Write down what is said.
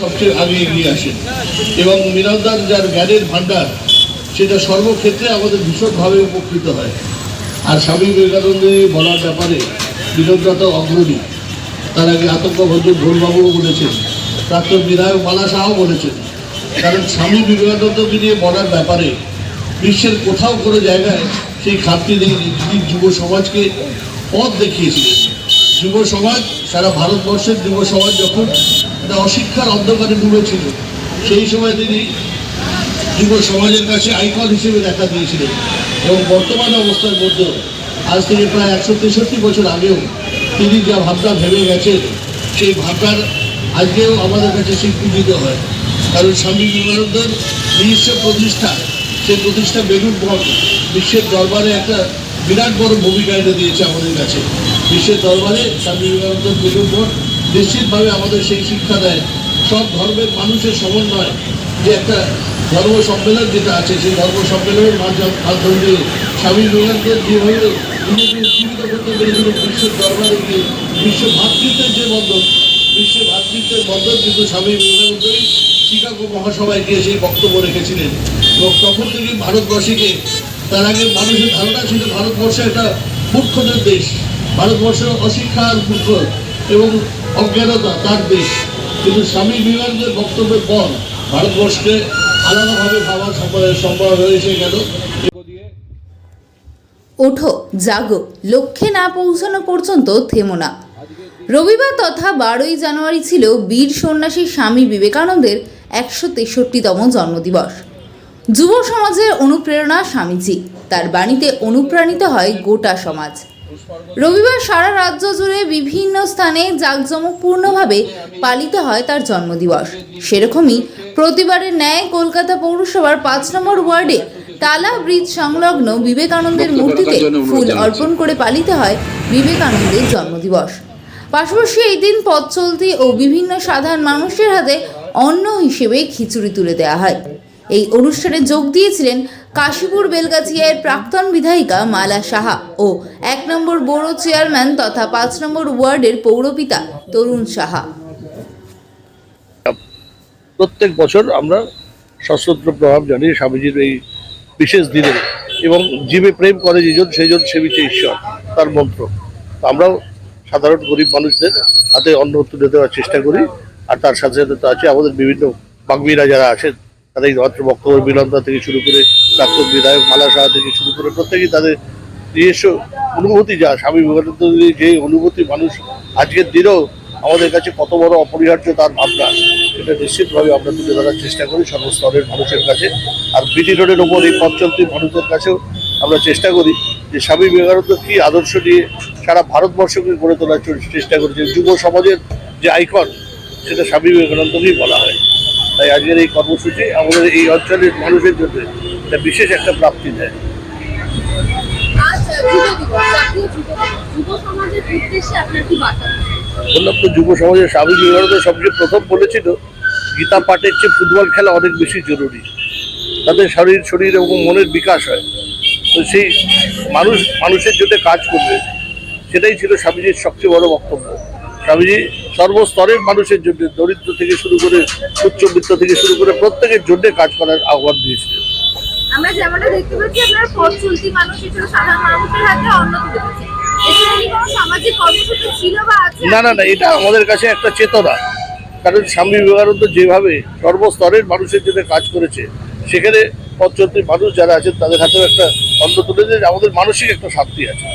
সবচেয়ে আগে এগিয়ে আসেন এবং মিরাজদার যার জ্ঞানের ভাণ্ডার, সেটা সর্বক্ষেত্রে আমাদের ভীষণভাবে উপকৃত হয়। আর স্বামী বিবেকানন্দের বলার ব্যাপারে বিনোদরা অগ্রণী, তার আগে আতঙ্ক ভদ্র ভোরবাবুও বলেছেন, প্রাক্তন বিধায়ক মালা শাহও বলেছেন, কারণ স্বামী বিবেকানন্দকে নিয়ে বলার ব্যাপারে বিশ্বের কোথাও কোনো জায়গায় সেই খাতটি যিনি যুব সমাজকে পথ দেখিয়েছিলেন। যুব সমাজ, সারা ভারতবর্ষের যুব সমাজ যখন একটা অশিক্ষার অন্ধকারে ডুবেছিল সেই সময় তিনি যুব সমাজের কাছে আইকন হিসেবে দেখা দিয়েছিলেন এবং বর্তমান অবস্থার মধ্যে আজ থেকে প্রায় একশো তেষট্টি বছর আগেও তিনি যা ভাবনা ভেবে গেছেন, সেই ভাবনার আজকেও আমাদের কাছে স্বীকৃতি হয়। কারণ স্বামী বিবেকানন্দের নিজস্ব প্রতিষ্ঠা, সেই প্রতিষ্ঠা বেলুন মঠ বিশ্বের দরবারে একটা বিরাট বড় ভূমিকা এনে দিয়েছে আমাদের কাছে। বিশ্বের দরবারে স্বামী বিবেকানন্দের বেলুন মঠ নিশ্চিতভাবে আমাদের সেই শিক্ষা দেয়। সব ধর্মের মানুষের সমন্বয়। যে একটা ধর্ম সম্মেলন যেটা আছে, সেই ধর্ম সম্মেলনের মাধ্যম- দিয়ে স্বামী বিবেকানন্দ যেভাবে উজ্জীবিত করতে পেরেছিল বিশ্বের দরবারে বিশ্ব ভাতৃত্বের যে বন্ধন, বিশ্ব ভাতৃত্বের বন্ধন কিন্তু স্বামী বিবেকানন্দই শিকাগো মহাসভায় গিয়ে সেই বক্তব্য রেখেছিলেন। এবং তখন থেকে ভারতবর্ষীকে, তার আগে মানুষের ধারণা ছিল ভারতবর্ষ একটা মূর্খদের দেশ। ভারতবর্ষ অশিক্ষার মূর্খ এবং অজ্ঞানতা তার দেশ। কিন্তু স্বামী বিবেকানন্দের বক্তব্যের পর ভারতবর্ষকে আলাদাভাবে ভাবার সম্ভব হয়েছে গেল ওঠো, জাগো। লক্ষ্যে না পৌঁছানো পর্যন্ত থেমো না। রবিবার তথা বারোই জানুয়ারি ছিল বীর সন্ন্যাসী স্বামী বিবেকানন্দের একশো তেষট্টিতম জন্মদিবস। যুব সমাজের অনুপ্রেরণা স্বামীজি। তার বাণীতে অনুপ্রাণিত হয় গোটা সমাজ। রবিবার সারা রাজ্য জুড়ে বিভিন্ন স্থানে জাঁকজমকপূর্ণভাবে পালিত হয় তার জন্মদিবস। সেরকমই প্রতিবারের ন্যায় কলকাতা পৌরসভার পাঁচ নম্বর ওয়ার্ডে টালা ব্রিজ সংলগ্ন বিবেকানন্দের মূর্তিতে ফুল অর্পণ করে পালিত হয় বিবেকানন্দের জন্মদিবস। পাশাপাশি এই দিন পথ চলতি ও বিভিন্ন সাধারণ মানুষের হাতে অন্ন হিসেবে খিচুড়ি তুলে দেওয়া হয়। এই অনুষ্ঠানে যোগ দিয়েছিলেন কাশীপুর বেলগাছিয়ার প্রাক্তন বিধায়িকা মালা সাহা ও এক নম্বর বড় চেয়ারম্যান তথা পাঁচ নম্বর ওয়ার্ডের পৌরপিতা তরুণ সাহা। প্রত্যেক বছর আমরা সশস্ত্র প্রভাব জানি স্বামীজির এই বিশেষ দিনে এবং জীবে প্রেম করে যেজন সেইজন সেবিছে ঈশ্বর, তার মন্ত্র। আমরাও সাধারণ গরিব মানুষদের হাতে অন্ন তুলে দেওয়ার চেষ্টা করি, আর তার সাথে সাথে তো আছে আমাদের বিভিন্ন বাগ্মীরা যারা আছেন তাদের বক্তব্য বিনন্দা থেকে শুরু করে প্রাক্তন বিধায়ক মালা সাহা থেকে শুরু করে প্রত্যেকেই তাদের নিজস্ব অনুভূতি, যা স্বামী বিবেকানন্দের যে অনুভূতি মানুষ আজকের দিনেও আমাদের কাছে কত বড় অপরিহার্য তার ভাবনা। সেটা নিশ্চিতভাবে আমরা তুলে ধরার চেষ্টা করি সর্বস্তরের মানুষের কাছে। আর বিটি রোডের ওপর এই পথ চলতি মানুষের কাছেও আমরা চেষ্টা করি যে স্বামী বিবেকানন্দ কী আদর্শ নিয়ে সারা ভারতবর্ষকে গড়ে তোলার চেষ্টা করেছে যুব সমাজের যে আইকন, সেটা স্বামী বিবেকানন্দকেই বলা হয়। তাই আজকের এই কর্মসূচি আমাদের এই অঞ্চলের মানুষের জন্য একটা বিশেষ একটা প্রাপ্তি দেয়। বার্তা বললাম তো যুব সমাজের স্বামী বিবেকানন্দ সবচেয়ে প্রথম বলেছিল গীতা পাঠের চেয়ে ফুটবল খেলা অনেক বেশি জরুরি। তাদের শরীর শরীর এবং মনের বিকাশ হয়। তো সেই মানুষ মানুষের জন্য কাজ করবে সেটাই ছিল স্বামীজির সবচেয়ে বড় বক্তব্য। স্বামীজি সর্বস্তরের মানুষের জন্য দরিদ্র থেকে শুরু করে উচ্চবিত্ত থেকে শুরু করে প্রত্যেকের জন্য কাজ করার আহ্বান দিয়েছিলেন আমরা যেমনটা দেখতে পাচ্ছি আপনার পথ চলতি মানুষ এছাড়া সাধারণ মানুষের হাতে অন্ন তুলে দিচ্ছে এছাড়া কি কোনো সামাজিক কর্মসূচি ছিল বা আছে? না না না এটা আমাদের কাছে একটা চেতনা। কারণ স্বামী বিবেকানন্দ যেভাবে সর্বস্তরের মানুষের জন্য কাজ করেছে সেখানে পথচলতি মানুষ যারা আছেন তাদের হাতেও একটা অন্ত তুলে আমাদের মানসিক একটা শান্তি আছে।